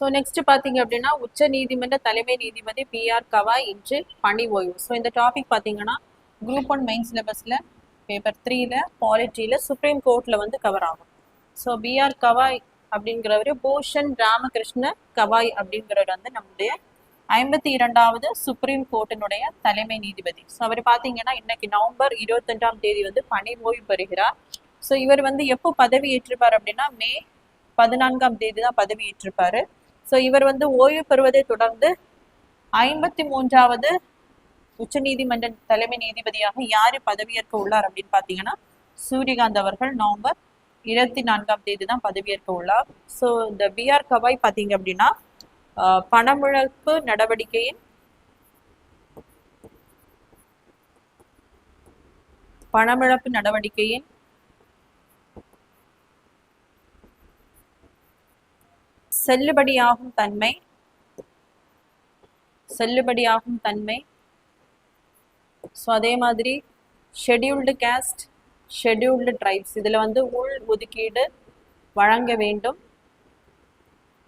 So next பார்த்தீங்க அப்படின்னா உச்ச நீதிமன்ற தலைமை நீதிபதி பி ஆர் கவாய் இன்று பணி ஓய்வு. ஸோ இந்த டாபிக் பார்த்தீங்கன்னா குரூப் ஒன் மெயின் சிலபஸில் பேப்பர் த்ரீல பாலிட்டியில சுப்ரீம் கோர்ட்ல வந்து கவர் ஆகும். ஸோ பி ஆர் கவாய் அப்படிங்கிறவர் பூஷன் ராமகிருஷ்ண கவாய் அப்படிங்கிறவர் வந்து நம்முடைய ஐம்பத்தி இரண்டாவது சுப்ரீம் கோர்ட்டினுடைய தலைமை நீதிபதி. ஸோ அவர் பார்த்தீங்கன்னா இன்னைக்கு நவம்பர் இருபத்தஞ்சாம் தேதி வந்து பணி ஓய்வு பெறுகிறார். ஸோ இவர் வந்து எப்போ பதவி ஏற்றிருப்பார் அப்படின்னா மே பதினான்காம் தேதி தான் பதவி ஏற்றிருப்பாரு. ஸோ இவர் வந்து ஓய்வு பெறுவதை தொடர்ந்து ஐம்பத்தி மூன்றாவது உச்ச நீதிமன்ற தலைமை நீதிபதியாக யாரு பதவியேற்க உள்ளார் அப்படின்னு பார்த்தீங்கன்னா சூரியகாந்த் அவர்கள் நவம்பர் இருபத்தி நான்காம் தேதி தான் பதவியேற்க உள்ளார். ஸோ இந்த பிஆர் கவாய் பார்த்தீங்க அப்படின்னா ஆஹ், பணமிழப்பு நடவடிக்கையின் பணமிழப்பு நடவடிக்கையின் செல்லுபடியாகும் தன்மை. செல்லுபடியாகும் தன்மை. ஸோ அதே மாதிரி ஷெட்யூல்டு கேஸ்ட் ஷெட்யூல்டு ட்ரைப்ஸ் இதில் வந்து உள் ஒதுக்கீடு வழங்க வேண்டும்.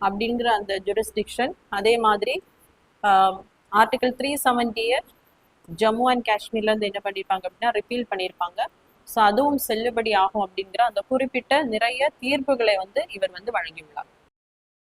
அப்படிங்கிற அந்த ஜுரிஸ்டிக்ஷன் அதே மாதிரி ஆர்டிகல் த்ரீ செவன்டியை ஜம்மு அண்ட் காஷ்மீர்லேருந்து என்ன பண்ணியிருப்பாங்க அப்படின்னா ரிப்பீல் பண்ணியிருப்பாங்க ஸோ அதுவும் செல்லுபடி ஆகும் அப்படிங்கிற அந்த குறிப்பிட்ட நிறைய தீர்ப்புகளை வந்து இவர் வந்து வழங்கியுள்ளார்.